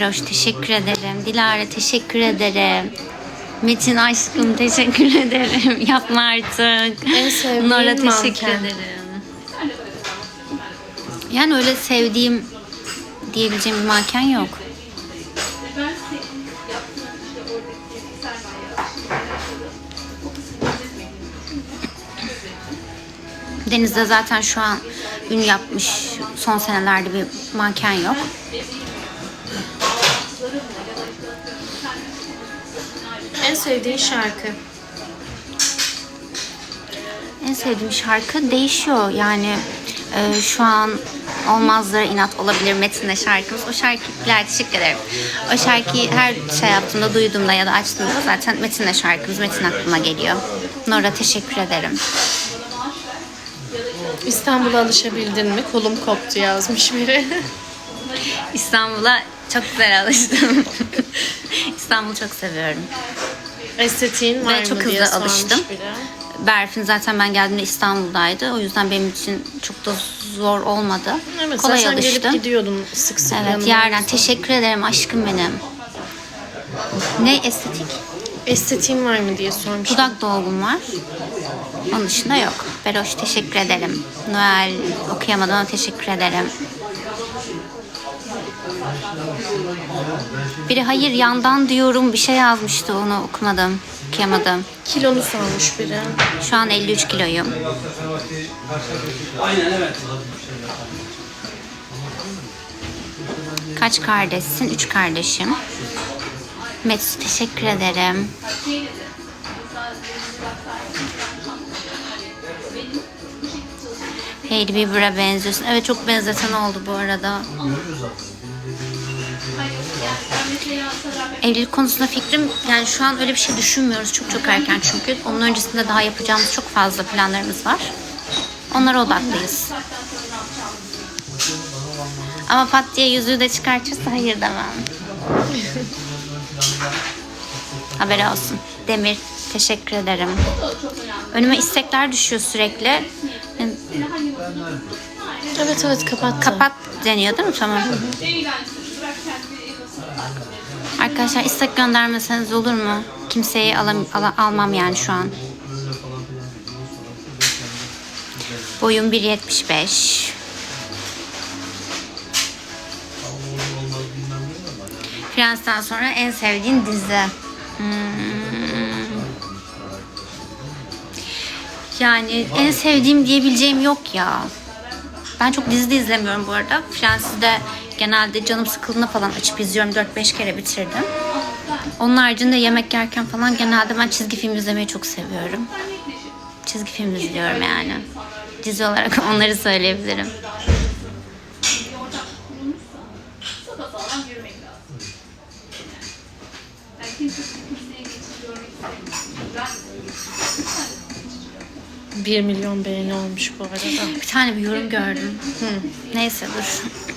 Roş teşekkür ederim. Dilara teşekkür ederim. Metin aşkım teşekkür ederim. Yapma artık. En sevdiğim Nora teşekkür manken. ederim. Yani öyle sevdiğim diyebileceğim bir manken yok. Deniz'de zaten şu an ün yapmış son senelerde bir manken yok. En sevdiğin şarkı. En sevdiğim şarkı değişiyor yani e, şu an Olmazlara inat olabilir Metin'le şarkımız. O şarkılar teşekkür ederim. O şarkıyı her şey yaptığımda, duyduğumda ya da açtığımda zaten Metin'le şarkımız. Metin aklıma geliyor. Nora teşekkür ederim. İstanbul'a alışabildin mi? Kolum koptu yazmış biri. İstanbul'a çok güzel alıştım. İstanbul'u çok seviyorum. Estetiğin var Ve mı çok diye hızlı sormuş alıştım. biri. Berfin zaten ben geldiğimde İstanbul'daydı. O yüzden benim için çok da zor olmadı. Evet, Kolay zaten gelip alıştım. gidiyordun sık sık. Evet yanıma. yerden teşekkür ederim aşkım benim. Ne estetik? Estetiğin var mı diye sormuş. Dudak dolgum var. Onun dışında yok. Beroş teşekkür ederim. Noel okuyamadım ama teşekkür ederim. Biri hayır yandan diyorum bir şey yazmıştı onu okumadım. Okuyamadım. Kilonu sormuş biri. Şu an 53 kiloyum. Kaç kardeşsin? Üç kardeşim. Mesut teşekkür ederim. Hailey Bieber'a benziyorsun. Evet çok benzeten oldu bu arada. Evlilik konusunda fikrim yani şu an öyle bir şey düşünmüyoruz. Çok çok erken çünkü. Onun öncesinde daha yapacağımız çok fazla planlarımız var. Onlara odaklıyız. Ama pat diye yüzüğü de çıkartırsa hayır demem. Haberi olsun. Demir teşekkür ederim. Önüme istekler düşüyor sürekli. Evet evet kapattı. Kapat deniyor değil mi? Tamam. Arkadaşlar istek göndermeseniz olur mu? Kimseyi alam, ala- almam yani şu an. Boyum 1.75. Friends'ten sonra en sevdiğin dizi. Hmm. Yani en sevdiğim diyebileceğim yok ya. Ben çok dizi de izlemiyorum bu arada. Friends'i de genelde canım sıkıldığında falan açıp izliyorum. 4-5 kere bitirdim. Onun haricinde yemek yerken falan genelde ben çizgi film izlemeyi çok seviyorum. Çizgi film izliyorum yani. Dizi olarak onları söyleyebilirim. Bir milyon beğeni olmuş bu arada. Bir tane bir yorum gördüm. Neyse dur.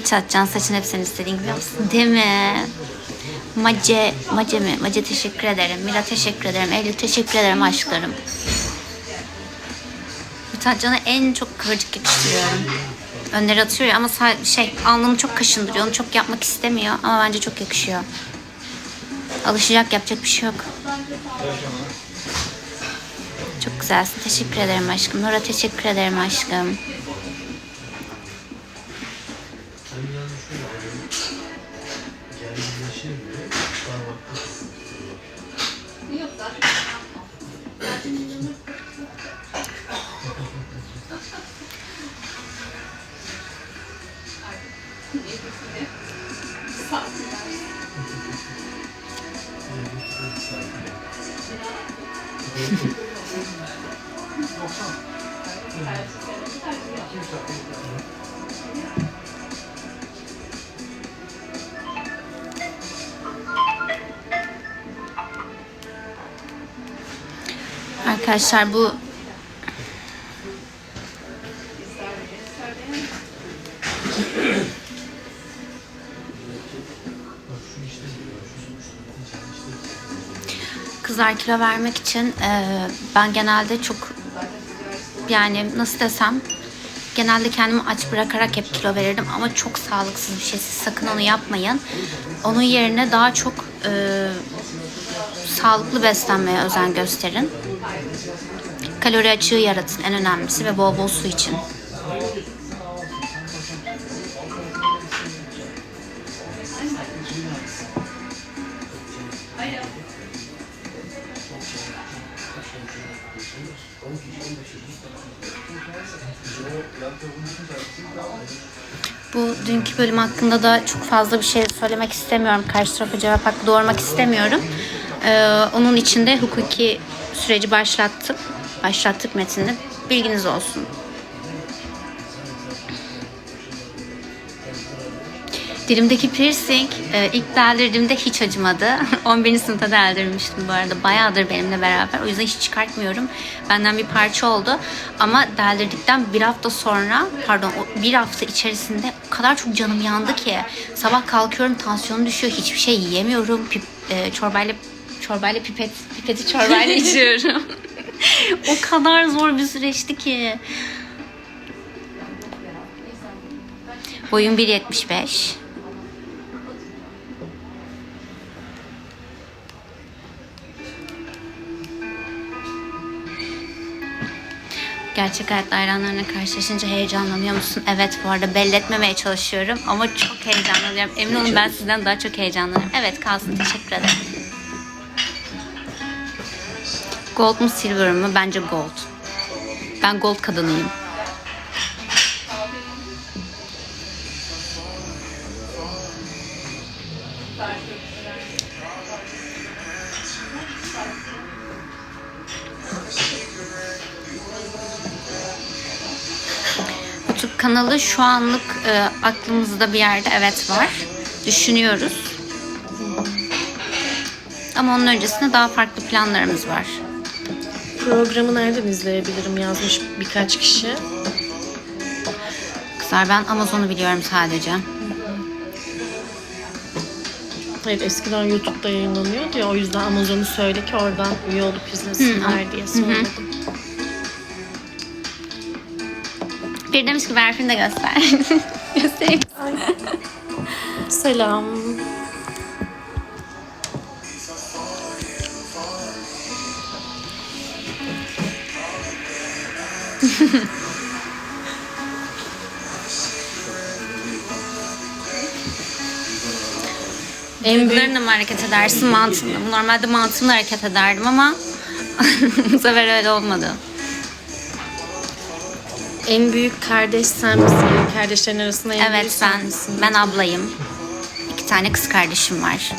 Bir çatcan saçın hep senin istediğin gibi yapsın. Değil mi? Mace, Mace mi? Mace teşekkür ederim. Mila teşekkür ederim. Eylül teşekkür ederim aşklarım. Mithatcan'a en çok kıvırcık yakıştırıyorum. Önleri atıyor ya ama şey alnını çok kaşındırıyor. Onu çok yapmak istemiyor ama bence çok yakışıyor. Alışacak yapacak bir şey yok. Çok güzelsin. Teşekkür ederim aşkım. Nora teşekkür ederim aşkım. Arkadaşlar bu Kız kızlar kilo vermek için e, ben genelde çok yani nasıl desem genelde kendimi aç bırakarak hep kilo verirdim ama çok sağlıksız bir şey. Siz sakın onu yapmayın. Onun yerine daha çok e, sağlıklı beslenmeye özen gösterin. Kalori açığı yaratın en önemlisi ve bol bol su için. Bu dünkü bölüm hakkında da çok fazla bir şey söylemek istemiyorum. Karşı tarafa cevap hakkı doğurmak istemiyorum. Ee, onun için de hukuki süreci başlattık. Başlattık metinde. Bilginiz olsun. Dilimdeki piercing e, ilk deldirdiğimde hiç acımadı. 11. sınıfta deldirmiştim bu arada. Bayağıdır benimle beraber. O yüzden hiç çıkartmıyorum. Benden bir parça oldu. Ama deldirdikten bir hafta sonra, pardon bir hafta içerisinde o kadar çok canım yandı ki. Sabah kalkıyorum tansiyonum düşüyor. Hiçbir şey yiyemiyorum. Pip, e, çorbayla çorbayla pipet, pipeti çorbayla içiyorum. o kadar zor bir süreçti ki. Boyum 1.75. Gerçek hayatta hayranlarına karşılaşınca heyecanlanıyor musun? Evet bu arada belli etmemeye çalışıyorum ama çok heyecanlanıyorum. Emin olun ben sizden daha çok heyecanlanıyorum. Evet kalsın teşekkür ederim. Gold mu silver mı? Bence gold. Ben gold kadınıyım. Kanalı şu anlık e, aklımızda bir yerde evet var. Düşünüyoruz. Ama onun öncesinde daha farklı planlarımız var. Programı nereden izleyebilirim yazmış birkaç kişi. Kızlar ben Amazon'u biliyorum sadece. Hayır eskiden YouTube'da yayınlanıyordu ya o yüzden Amazon'u söyle ki oradan üye olup izlesinler diye söyledim. Bir demiş ki Berfin de göster. Göstereyim. Selam. en büyük, mı hareket edersin mantığımla? Normalde mantığımla hareket ederdim ama bu sefer öyle olmadı. En büyük kardeş sen misin? Yani kardeşlerin arasında en büyük Evet sen ben misin? ben ablayım. İki tane kız kardeşim var.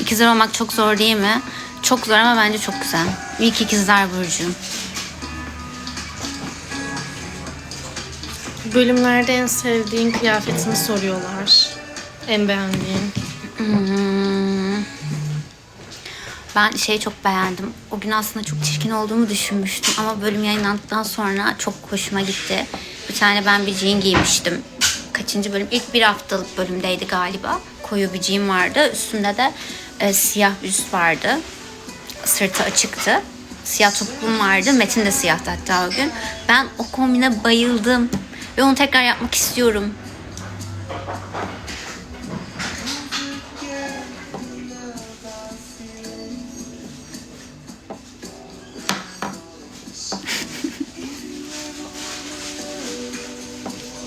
İkizler olmak çok zor değil mi? Çok zor ama bence çok güzel. İlk ikizler Burcu. Bölümlerde en sevdiğin kıyafetini soruyorlar. En beğendiğin. Hmm. Ben şeyi çok beğendim. O gün aslında çok çirkin olduğumu düşünmüştüm ama bölüm yayınlandıktan sonra çok hoşuma gitti. Bir tane ben bir jean giymiştim. Kaçıncı bölüm? İlk bir haftalık bölümdeydi galiba. Koyu bir jean vardı. Üstünde de e, siyah bir üst vardı. Sırtı açıktı. Siyah topukluğum vardı. Metin de siyahtı hatta o gün. Ben o kombine bayıldım. Ve onu tekrar yapmak istiyorum.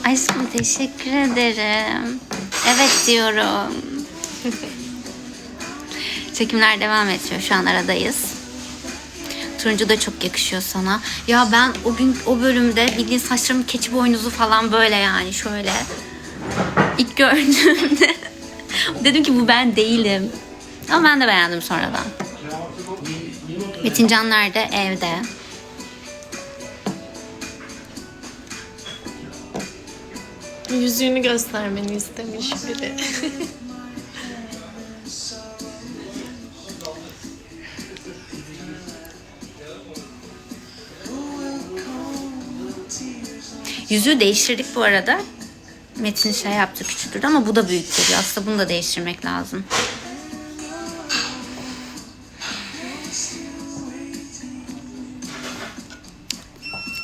Aşkım teşekkür ederim. Evet diyorum. Çekimler devam ediyor. Şu an aradayız. Turuncu da çok yakışıyor sana. Ya ben o gün o bölümde bildiğin saçlarım keçi boynuzu falan böyle yani şöyle. İlk gördüğümde dedim ki bu ben değilim. Ama ben de beğendim sonradan. Metin nerede? Evde. Yüzüğünü göstermeni istemiş biri. Yüzüğü değiştirdik bu arada. Metin şey yaptı küçülttü ama bu da büyük geliyor. Aslında bunu da değiştirmek lazım.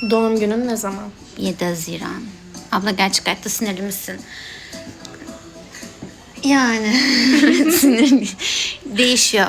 Doğum günün ne zaman? 7 Haziran. Abla gerçek hayatta sinirli misin? Yani sinirli. Değişiyor.